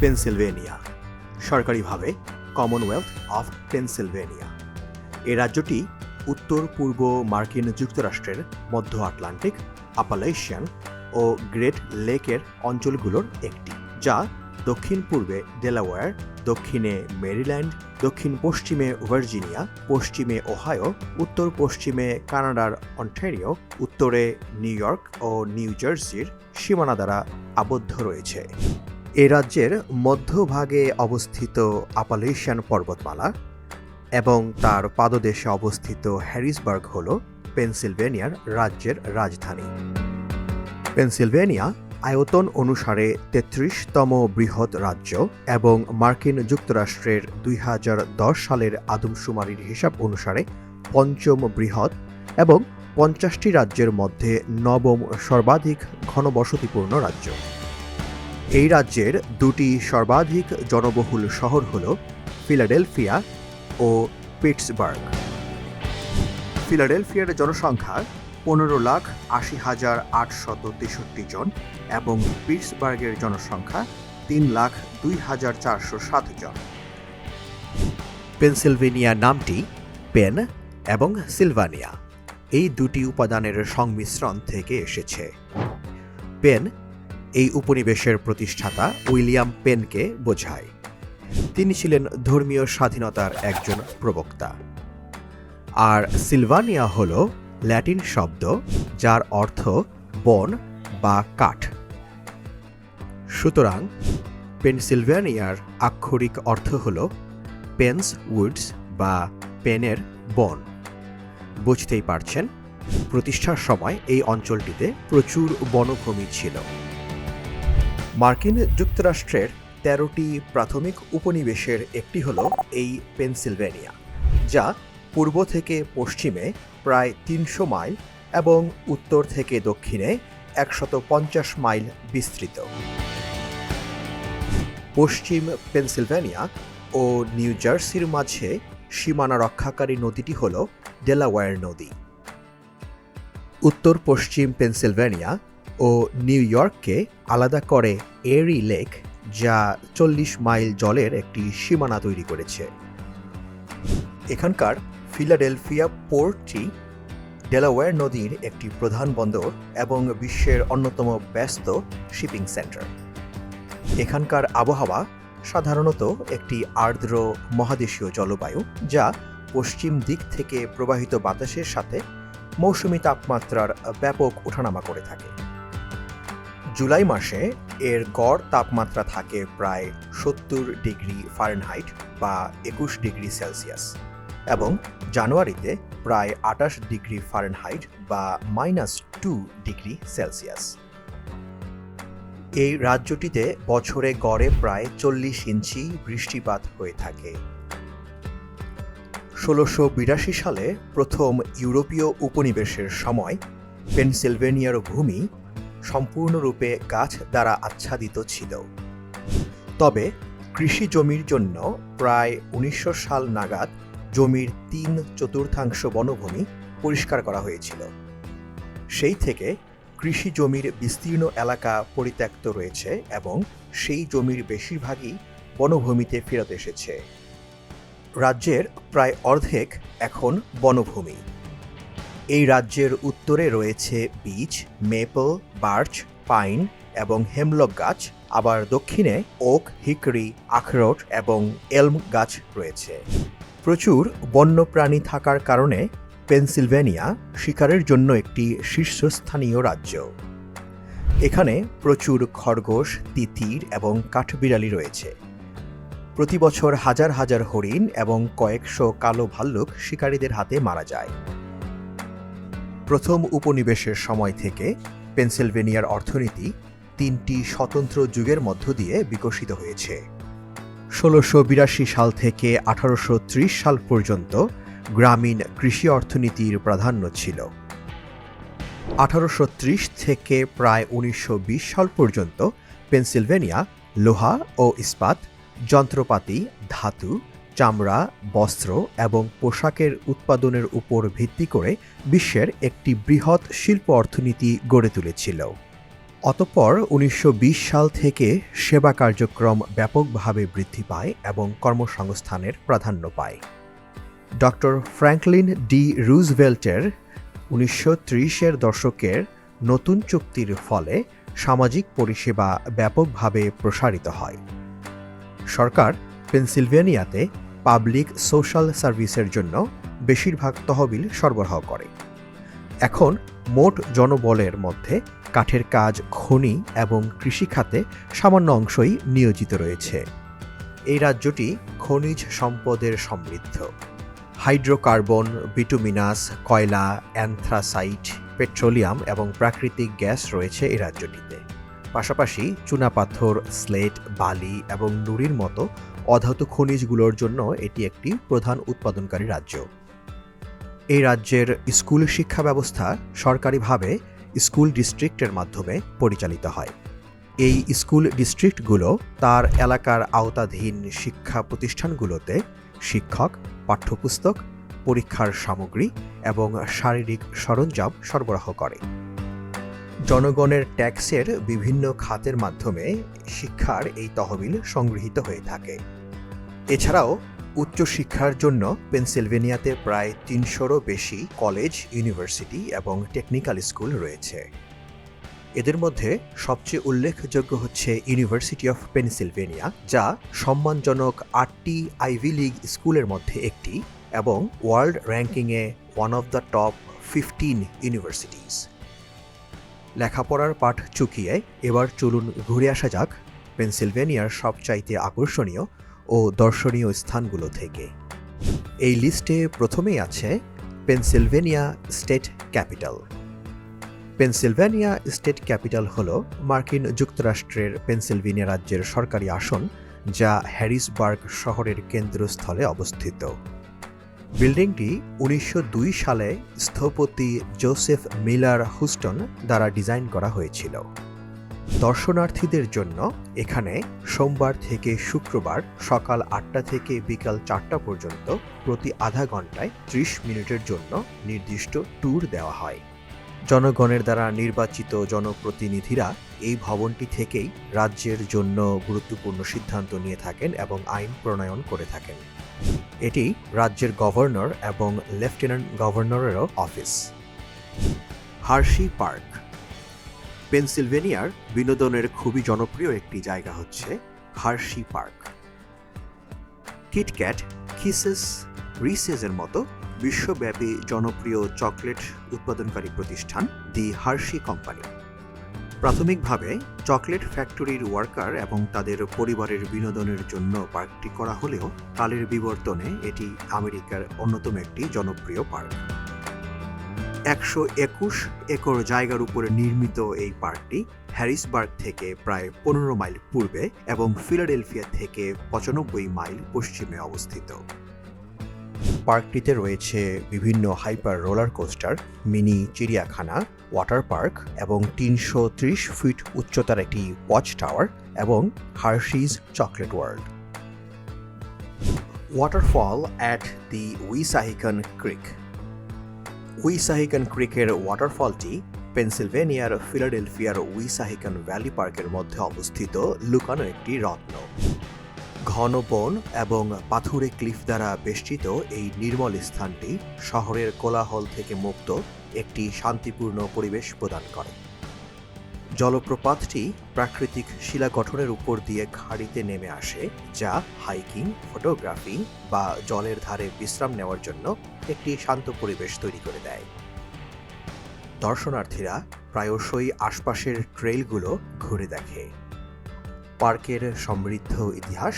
Pennsylvania. সরকারিভাবে Commonwealth of Pennsylvania এই রাজ্যটি উত্তর, পূর্ব মার্কিন যুক্তরাষ্ট্রের মধ্য আটলান্টিক আপালেশিয়ান ও গ্রেট লেকের অঞ্চলগুলোর একটি, যা দক্ষিণ পূর্বে ডেলাওয়্যার দক্ষিণে মেরিল্যান্ড দক্ষিণ পশ্চিমে ভার্জিনিয়া পশ্চিমে ওহায়ো উত্তর পশ্চিমে কানাডার অন্টারিও উত্তরে নিউ ইয়র্ক ও নিউ জার্সির সীমানা দ্বারা আবদ্ধ রয়েছে। এ রাজ্যের মধ্যভাগে অবস্থিত আপালেশিয়ান পর্বতমালা এবং তার পাদদেশে অবস্থিত হ্যারিসবার্গ হল পেনসিলভেনিয়ার রাজ্যের রাজধানী। পেনসিলভেনিয়া আয়তন অনুসারে তেত্রিশতম বৃহৎ রাজ্য এবং মার্কিন যুক্তরাষ্ট্রের দুই হাজার দশ সালের আদমশুমারির হিসাব অনুসারে পঞ্চম বৃহৎ এবং পঞ্চাশটি রাজ্যের মধ্যে নবম সর্বাধিক ঘনবসতিপূর্ণ রাজ্য। এই রাজ্যের দুটি সর্বাধিক জনবহুল শহর হল ফিলাডেলফিয়া ও পিটসবার্গ। ফিলাডেলফিয়ার জনসংখ্যা পনেরো লাখ আশি হাজার আটশত তেষট্টি জন এবং পিটসবার্গের জনসংখ্যা তিন লাখ দুই হাজার চারশো সাত জন। পেনসিলভেনিয়া নামটি পেন এবং সিলভানিয়া। এই দুটি উপাদানের সংমিশ্রণ থেকে এসেছে। পেন এই উপনিবেশের প্রতিষ্ঠাতা উইলিয়াম পেনকে বোঝায়। তিনি ছিলেন ধর্মীয় স্বাধীনতার একজন প্রবক্তা। আর সিলভানিয়া হল ল্যাটিন শব্দ যার অর্থ বন বা কাঠ। সুতরাং পেনসিলভানিয়ার আক্ষরিক অর্থ হল পেন্স উডস বা পেনের বন। বুঝতেই পারছেন, প্রতিষ্ঠার সময় এই অঞ্চলটিতে প্রচুর বনভূমি ছিল। মার্কিন যুক্তরাষ্ট্রের তেরোটি প্রাথমিক উপনিবেশের একটি হল এই পেনসিলভেনিয়া, যা পূর্ব থেকে পশ্চিমে প্রায় তিনশো মাইল এবং উত্তর থেকে দক্ষিণে একশত পঞ্চাশ মাইল বিস্তৃত। পশ্চিম পেনসিলভেনিয়া ও নিউ জার্সির মাঝে সীমানা রক্ষাকারী নদীটি হল ডেলাওয়্যার নদী। উত্তর পশ্চিম পেনসিলভেনিয়া ও নিউ ইয়র্ককে আলাদা করে এরি লেক, যা চল্লিশ মাইল জলের একটি সীমানা তৈরি করেছে। এখানকার ফিলাডেলফিয়া পোর্টটি ডেলাওয়্যার নদীর একটি প্রধান বন্দর এবং বিশ্বের অন্যতম ব্যস্ত শিপিং সেন্টার। এখানকার আবহাওয়া সাধারণত একটি আর্দ্র মহাদেশীয় জলবায়ু, যা পশ্চিম দিক থেকে প্রবাহিত বাতাসের সাথে মৌসুমী তাপমাত্রার ব্যাপক ওঠানামা করে থাকে। জুলাই মাসে এর গড় তাপমাত্রা থাকে প্রায় সত্তর ডিগ্রি ফারেনহাইট বা একুশ ডিগ্রি সেলসিয়াস এবং জানুয়ারিতে প্রায় আটাশ ডিগ্রি ফারেনহাইট বা মাইনাস টু ডিগ্রি সেলসিয়াস। এই রাজ্যটিতে বছরে গড়ে প্রায় চল্লিশ ইঞ্চি বৃষ্টিপাত হয়ে থাকে। ষোলোশো বিরাশি সালে প্রথম ইউরোপীয় উপনিবেশের সময় পেনসিলভেনিয়ার ভূমি সম্পূর্ণরূপে গাছ দ্বারা আচ্ছাদিত ছিল। তবে কৃষি জমির জন্য প্রায় উনিশশো সাল নাগাদ জমির তিন চতুর্থাংশ বনভূমি পরিষ্কার করা হয়েছিল। সেই থেকে কৃষি জমির বিস্তীর্ণ এলাকা পরিত্যক্ত রয়েছে এবং সেই জমির বেশিরভাগই বনভূমিতে ফেরত এসেছে। রাজ্যের প্রায় অর্ধেক এখন বনভূমি। এই রাজ্যের উত্তরে রয়েছে বীচ মেপল বার্চ পাইন এবং হেমলক গাছ। আবার দক্ষিণে ওক হিকরি আখরোট এবং এলম গাছ রয়েছে। প্রচুর বন্যপ্রাণী থাকার কারণে পেনসিলভেনিয়া শিকারের জন্য একটি শীর্ষস্থানীয় রাজ্য। এখানে প্রচুর খরগোশ, তিতির এবং কাঠবিড়ালি রয়েছে। প্রতি বছর হাজার হাজার হরিণ এবং কয়েকশো কালো ভাল্লুক শিকারীদের হাতে মারা যায়। প্রথম উপনিবেশের সময় থেকে পেনসিলভেনিয়ার অর্থনীতি তিনটি স্বতন্ত্র যুগের মধ্য দিয়ে বিকশিত হয়েছে। ষোলোশো বিরাশি সাল থেকে আঠারোশো ত্রিশ সাল পর্যন্ত গ্রামীণ কৃষি অর্থনীতির প্রাধান্য ছিল। আঠারোশো ত্রিশ থেকে প্রায় উনিশশো বিশ সাল পর্যন্ত পেনসিলভেনিয়া, লোহা ও ইস্পাত, যন্ত্রপাতি, ধাতু চামড়া, বস্ত্র এবং পোশাকের উৎপাদনের উপর ভিত্তি করে বিশ্বের একটি বৃহৎ শিল্প অর্থনীতি গড়ে তুলেছিল। অতঃপর উনিশশো সাল থেকে সেবা কার্যক্রম ব্যাপকভাবে বৃদ্ধি পায় এবং কর্মসংস্থানের প্রাধান্য পায়। ডক্টর ফ্র্যাঙ্কলিন ডি রুজভেল্টের উনিশশো ত্রিশের দশকের নতুন চুক্তির ফলে সামাজিক পরিষেবা ব্যাপকভাবে প্রসারিত হয়। সরকার পেনসিলভেনিয়াতে পাবলিক সোশ্যাল সার্ভিসের জন্য বেশিরভাগ তহবিল সরবরাহ করে। এখন মোট জনবলের মধ্যে কাঠের কাজ, খনি এবং কৃষিখাতে সামান্য অংশই নিয়োজিত রয়েছে। এই রাজ্যটি খনিজ সম্পদের সমৃদ্ধ। হাইড্রোকার্বন, বিটুমিনাস, কয়লা, অ্যান্থ্রাসাইট, পেট্রোলিয়াম এবং প্রাকৃতিক গ্যাস রয়েছে এই রাজ্যটিতে। পাশাপাশি চুনাপাথর স্লেট, বালি এবং নুড়ির মতো অধাতু খনিজগুলোর জন্য এটি একটি প্রধান উৎপাদনকারী রাজ্য। এই রাজ্যের স্কুল শিক্ষা ব্যবস্থা সরকারিভাবে স্কুল ডিস্ট্রিক্টের মাধ্যমে পরিচালিত হয়। এই স্কুল ডিস্ট্রিক্টগুলো তার এলাকার আওতাধীন শিক্ষা প্রতিষ্ঠানগুলোতে শিক্ষক, পাঠ্যপুস্তক, পরীক্ষার সামগ্রী এবং শারীরিক সরঞ্জাম সরবরাহ করে। জনগণের ট্যাক্সের বিভিন্ন খাতের মাধ্যমে শিক্ষার এই তহবিল সংগৃহীত হয়ে থাকে। এছাড়াও উচ্চশিক্ষার জন্য পেনসিলভেনিয়াতে প্রায় তিনশোরও বেশি কলেজ, ইউনিভার্সিটি এবং টেকনিক্যাল স্কুল রয়েছে। এদের মধ্যে সবচেয়ে উল্লেখযোগ্য হচ্ছে ইউনিভার্সিটি অফ পেনসিলভেনিয়া, যা সম্মানজনক আটটি আইভি লিগ স্কুলের মধ্যে একটি এবং ওয়ার্ল্ড র্যাঙ্কিংয়ে one of the top fifteen universities লেখাপড়ার পাঠ চুকিয়ে এবার চলুন ঘুরে আসা যাক পেনসিলভেনিয়ার সবচাইতে আকর্ষণীয় ও দর্শনীয় স্থানগুলো থেকে। এই লিস্টে প্রথমেই আছে Pennsylvania state capitol. Pennsylvania state capitol হল মার্কিন যুক্তরাষ্ট্রের পেনসিলভেনিয়া রাজ্যের সরকারি আসন যা হ্যারিসবার্গ শহরের কেন্দ্রস্থলে অবস্থিত। বিল্ডিংটি উনিশশো দুই সালে স্থপতি জোসেফ মিলার হুস্টন দ্বারা ডিজাইন করা হয়েছিল। দর্শনার্থীদের জন্য এখানে সোমবার থেকে শুক্রবার সকাল আটটা থেকে বিকাল চারটা পর্যন্ত প্রতি আধা ঘন্টায় ত্রিশ মিনিটের জন্য নির্দিষ্ট ট্যুর দেওয়া হয়। জনগণের দ্বারা নির্বাচিত জনপ্রতিনিধিরা এই ভবনটি থেকেই রাজ্যের জন্য গুরুত্বপূর্ণ সিদ্ধান্ত নিয়ে থাকেন এবং আইন প্রণয়ন করে থাকেন। এটি রাজ্যের গভর্নর এবং লেফটেন্যান্ট গভর্নরেরও অফিস। হার্শি পার্ক, পেনসিলভেনিয়ার বিনোদনের খুবই জনপ্রিয় একটি জায়গা হচ্ছে হার্শি পার্ক। কিটক্যাট, কিসেস, রিসেসের মতো বিশ্বব্যাপী জনপ্রিয় চকলেট উৎপাদনকারী প্রতিষ্ঠান দি হার্শি কোম্পানি। প্রাথমিকভাবে চকলেট ফ্যাক্টরির ওয়ার্কার এবং তাদের পরিবারের বিনোদনের জন্য পার্কটি করা হলেও কালের বিবর্তনে এটি আমেরিকার অন্যতম একটি জনপ্রিয় পার্ক। একশো একুশ একর জায়গার উপরে নির্মিত এই পার্কটি হ্যারিসবার্গ থেকে প্রায় পনেরো মাইল পূর্বে এবং ফিলাডেলফিয়া থেকে পঁচানব্বই মাইল পশ্চিমে অবস্থিত। পার্কটিতে রয়েছে বিভিন্ন হাইপার রোলার কোস্টার, মিনি চিড়িয়াখানা, ওয়াটার পার্ক এবং তিনশো ত্রিশ ফিট উচ্চতার একটি ওয়াচ টাওয়ার এবং Hershey's chocolate world. Waterfall at the Wissahickon creek. Wissahickon ক্রিকের ওয়াটারফলটি পেনসিলভেনিয়ার ফিলাডেলফিয়ার উইসাহিকান ভ্যালি পার্কের মধ্যে অবস্থিত লুকানো একটি রত্ন। ঘন বন এবং পাথুরে ক্লিফ দ্বারা বেষ্টিত এই নির্মল স্থানটি শহরের কোলাহল থেকে মুক্ত একটি শান্তিপূর্ণ পরিবেশ প্রদান করে। জলপ্রপাতটি প্রাকৃতিক শিলা গঠনের উপর দিয়ে খাড়িতে নেমে আসে, যা হাইকিং, ফটোগ্রাফি বা জলের ধারে বিশ্রাম নেওয়ার জন্য একটি শান্ত পরিবেশ তৈরি করে দেয়। দর্শনার্থীরা প্রায়শই আশপাশের ট্রেইলগুলো ঘুরে দেখে। পার্কের সমৃদ্ধ ইতিহাস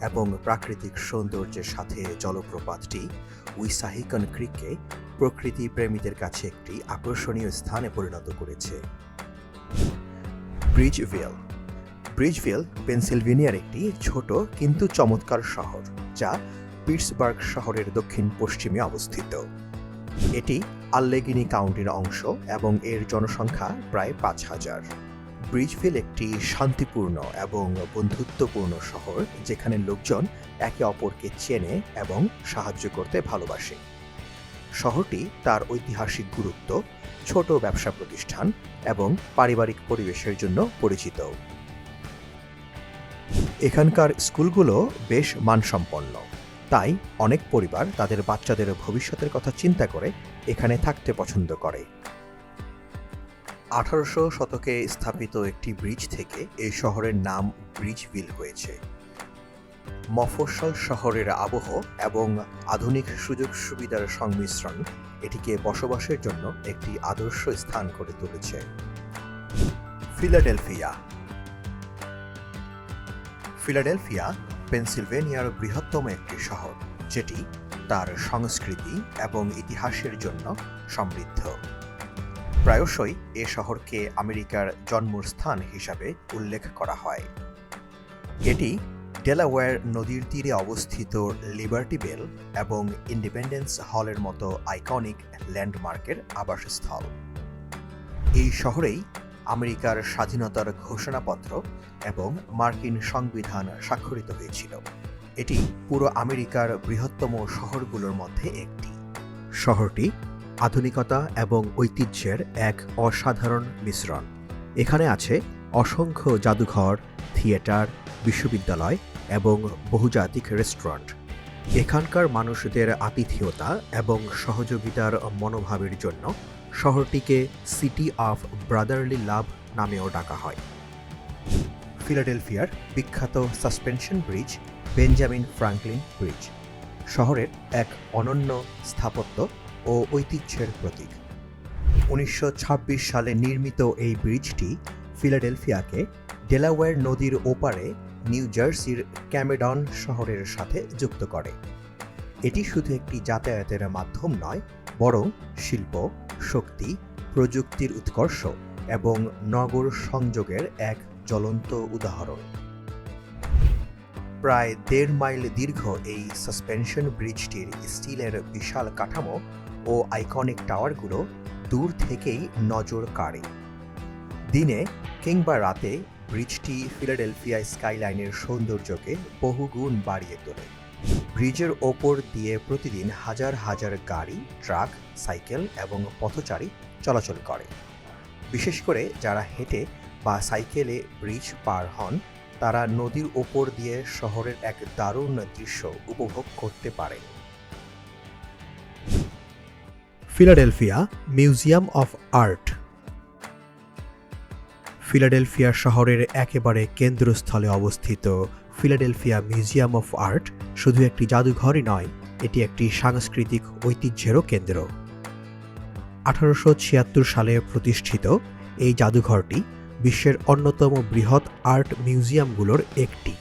এবং প্রাকৃতিক সৌন্দর্যের সাথে জলপ্রপাতটি উইসাহিকন ক্রিককে প্রকৃতি প্রেমীদের কাছে একটি আকর্ষণীয় স্থানে পরিণত করেছে। ব্রিজভেল। ব্রিজভেল, পেনসিলভেনিয়ার একটি ছোট কিন্তু চমৎকার শহর, যা পিটসবার্গ শহরের দক্ষিণ পশ্চিমে অবস্থিত। এটি আল্লেগিনি কাউন্টির অংশ এবং এর জনসংখ্যা প্রায় পাঁচ হাজার। ব্রিজভিল একটি শান্তিপূর্ণ এবং বন্ধুত্বপূর্ণ শহর, যেখানে লোকজন একে অপরকে চেনে এবং সাহায্য করতে ভালোবাসে। শহরটি তার ঐতিহাসিক গুরুত্ব, ছোট ব্যবসা প্রতিষ্ঠান এবং পারিবারিক পরিবেশের জন্য পরিচিত। এখানকার স্কুলগুলো বেশ মানসম্পন্ন। তাই অনেক পরিবার তাদের বাচ্চাদের ভবিষ্যতের কথা চিন্তা করে এখানে থাকতে পছন্দ করে। আঠারোশো শতকে স্থাপিত একটি ব্রিজ থেকে এই শহরের নাম ব্রিজভিল হয়েছে। মফস্বল শহরের আবহ এবং আধুনিক সুযোগ সুবিধার সংমিশ্রণ এটিকে বসবাসের জন্য একটি আদর্শ স্থান করে তুলেছে। ফিলাডেলফিয়া। ফিলাডেলফিয়া পেনসিলভেনিয়ার বৃহত্তম একটি শহর, যেটি তার সংস্কৃতি এবং ইতিহাসের জন্য সমৃদ্ধ। প্রায়শই এ শহরকে আমেরিকার জন্মস্থান হিসাবে উল্লেখ করা হয়। এটি ডেলাওয়্যার নদীর তীরে অবস্থিত লিবার্টি বেল এবং ইন্ডিপেন্ডেন্স হলের মতো আইকনিক ল্যান্ডমার্কের আবাসস্থল। এই শহরেই আমেরিকার স্বাধীনতার ঘোষণাপত্র এবং মার্কিন সংবিধান স্বাক্ষরিত হয়েছিল। এটি পুরো আমেরিকার বৃহত্তম শহরগুলোর মধ্যে একটি। শহরটি আধুনিকতা এবং ঐতিহ্যের এক অসাধারণ মিশ্রণ। এখানে আছে অসংখ্য জাদুঘর, থিয়েটার, বিশ্ববিদ্যালয় এবং বহুজাতিক রেস্টুরেন্ট। এখানকার মানুষদের আতিথেয়তা এবং সহযোগিতার মনোভাবের জন্য শহরটিকে সিটি অফ ব্রাদারলি লাভ নামেও ডাকা হয়। ফিলাডেলফিয়ার বিখ্যাত suspension bridge, Benjamin Franklin bridge শহরের এক অনন্য স্থাপত্য ও ঐতিহ্যের প্রতীক। উনিশশো ছাব্বিশ সালে নির্মিত এই ব্রিজটি ফিলাডেলফিয়াকে ডেলাওয়্যার নদীর ওপারে নিউ জার্সির ক্যামেডন শহরের সাথে যুক্ত করে। এটি শুধু একটি যাতায়াতের মাধ্যম নয়, বরং শিল্প, শক্তি, প্রযুক্তির উৎকর্ষ এবং নগর সংযোগের এক জ্বলন্ত উদাহরণ। প্রায় দেড় মাইল দীর্ঘ এই সাসপেনশন ব্রিজটির স্টিলের বিশাল কাঠামো ও আইকনিক টাওয়ারগুলো দূর থেকেই নজর কাড়ে। দিনে কিংবা রাতে ব্রিজটি ফিলাডেলফিয়া স্কাইলাইনের সৌন্দর্যকে বহুগুণ বাড়িয়ে তোলে। ব্রিজের ওপর দিয়ে প্রতিদিন হাজার হাজার গাড়ি ট্রাক সাইকেল এবং পথচারী চলাচল করে। বিশেষ করে যারা হেঁটে বা সাইকেলে ব্রিজ পার হন, তারা নদীর ওপর দিয়ে শহরের এক দারুণ দৃশ্য উপভোগ করতে পারে Philadelphia museum of art. Philadelphia শহরের একেবারে কেন্দ্রস্থলে অবস্থিত ফিলাডেলফিয়া মিউজিয়াম অফ আর্ট শুধু একটি জাদুঘরই নয়, এটি একটি সাংস্কৃতিক ঐতিহ্যেরও কেন্দ্র। আঠারোশো ছিয়াত্তর সালে প্রতিষ্ঠিত এই জাদুঘরটি বিশ্বের অন্যতম বৃহৎ আর্ট মিউজিয়ামগুলোর একটি।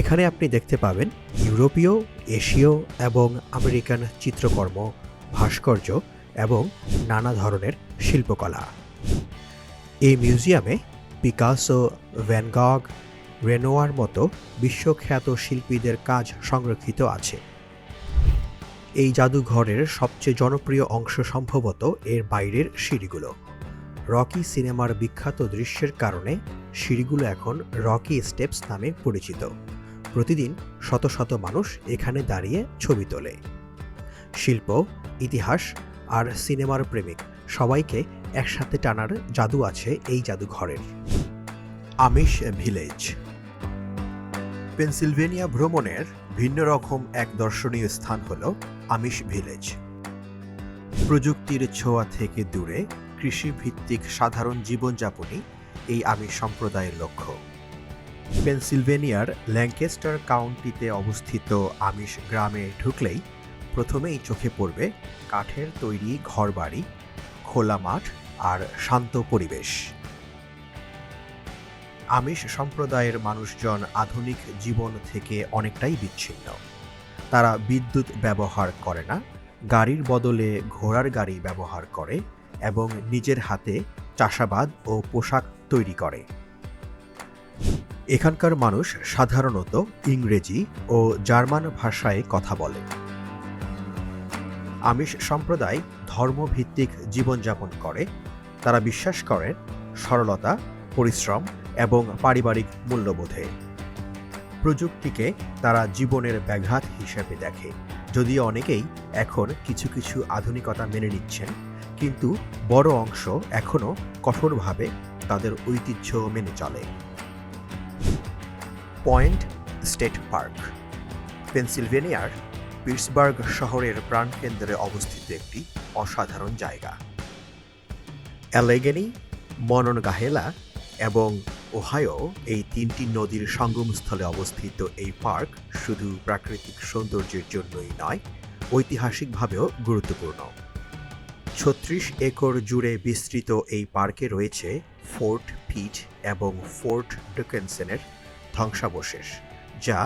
এখানে আপনি দেখতে পাবেন ইউরোপীয়, এশীয় এবং আমেরিকান চিত্রকর্ম ভাস্কর্য এবং নানা ধরনের শিল্পকলা। এই মিউজিয়ামে পিকাসো ভ্যানগগ রেনোয়ার মতো বিশ্বখ্যাত শিল্পীদের কাজ সংরক্ষিত আছে। এই জাদুঘরের সবচেয়ে জনপ্রিয় অংশ সম্ভবত এর বাইরের সিঁড়িগুলো। রকি সিনেমার বিখ্যাত দৃশ্যের কারণে সিঁড়িগুলো এখন রকি স্টেপস নামে পরিচিত। প্রতিদিন শত শত মানুষ এখানে দাঁড়িয়ে ছবি তোলে। শিল্প, ইতিহাস আর সিনেমার প্রেমিক। সবাইকে একসাথে টানার জাদু আছে এই জাদুঘরের। আমিষ ভিলেজ। পেনসিলভেনিয়া ভ্রমণের ভিন্ন রকম এক দর্শনীয় স্থান হল আমিষ ভিলেজ। প্রযুক্তির ছোঁয়া থেকে দূরে কৃষিভিত্তিক সাধারণ জীবনযাপনই এই আমিষ সম্প্রদায়ের লক্ষ্য। পেনসিলভেনিয়ার ল্যাঙ্কেস্টার কাউন্টিতে অবস্থিত আমিষ গ্রামে ঢুকলেই প্রথমেই চোখে পড়বে কাঠের তৈরি ঘরবাড়ি, খোলা মাঠ আর শান্ত পরিবেশ। আমিষ সম্প্রদায়ের মানুষজন আধুনিক জীবন থেকে অনেকটাই বিচ্ছিন্ন। তারা বিদ্যুৎ ব্যবহার করে না, গাড়ির বদলে ঘোড়ার গাড়ি ব্যবহার করে এবং নিজের হাতে চাষাবাদ ও পোশাক তৈরি করে। এখানকার মানুষ সাধারণত ইংরেজি ও জার্মান ভাষায় কথা বলে। আমিষ সম্প্রদায় ধর্মভিত্তিক জীবনযাপন করে, তারা বিশ্বাস করেন সরলতা, পরিশ্রম এবং পারিবারিক মূল্যবোধে। প্রযুক্তিকে তারা জীবনের ব্যাঘাত হিসেবে দেখে। যদিও অনেকেই এখন কিছু কিছু আধুনিকতা মেনে নিচ্ছেন, কিন্তু বড় অংশ এখনও কঠোরভাবে তাদের ঐতিহ্য মেনে চলে। পয়েন্ট স্টেট পার্ক, পেনসিলভেনিয়ার পিটসবার্গ শহরের প্রাণকেন্দ্রে অবস্থিত একটি অসাধারণ জায়গা। অ্যালেগেনি, মননগাহেলা এবং ওহায়ো এই তিনটি নদীর সঙ্গমস্থলে অবস্থিত এই পার্ক শুধু প্রাকৃতিক সৌন্দর্যের জন্যই নয়, ঐতিহাসিকভাবেও গুরুত্বপূর্ণ। ছত্রিশ একর জুড়ে বিস্তৃত এই পার্কে রয়েছে ফোর্ট পিট এবং ফোর্ট ডুকেনসেনের ধ্বংসাবশেষ, যা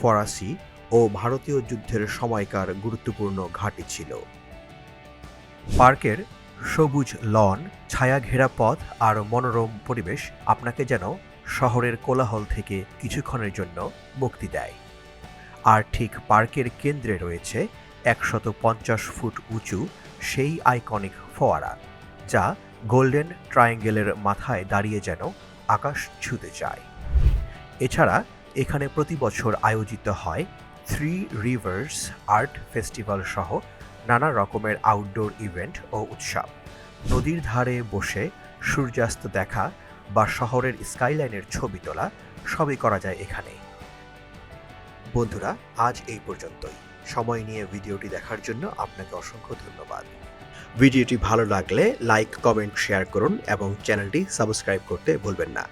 ফরাসি ও ভারতীয় যুদ্ধের সময়কার গুরুত্বপূর্ণ ঘাঁটি ছিল। পার্কের সবুজ লন ছায়া ঘেরা পথ আর মনোরম পরিবেশ আপনাকে যেন শহরের কোলাহল থেকে কিছুক্ষণের জন্য মুক্তি দেয়। আর ঠিক পার্কের কেন্দ্রে রয়েছে একশত পঞ্চাশ ফুট উঁচু সেই আইকনিক ফোয়ারা, যা গোল্ডেন ট্রায়াঙ্গেলের মাথায় দাঁড়িয়ে যেন আকাশ ছুঁতে চায়। এছাড়া এখানে প্রতি বছর আয়োজিত হয় থ্রি রিভার্স আর্ট ফেস্টিভ্যাল সহ নানা রকমের আউটডোর ইভেন্ট ও উৎসব। নদীর ধারে বসে সূর্যাস্ত দেখা বা শহরের স্কাইলাইনের ছবি তোলা সবই করা যায় এখানে। বন্ধুরা, আজ এই পর্যন্তই। সময় নিয়ে ভিডিওটি দেখার জন্য আপনাকে অসংখ্য ধন্যবাদ। ভিডিওটি ভালো লাগলে লাইক কমেন্ট শেয়ার করুন এবং চ্যানেলটি সাবস্ক্রাইব করতে ভুলবেন না।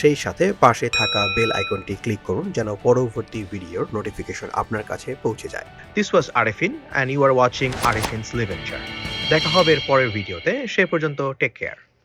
সেই সাথে পাশে থাকা বেল আইকনটি ক্লিক করুন যেন পরবর্তী ভিডিওর নোটিফিকেশন আপনার কাছে পৌঁছে যায়। This was Arefin and you are watching Arefin's adventure দেখা হবে এর পরের ভিডিওতে, সে পর্যন্ত টেক কেয়ার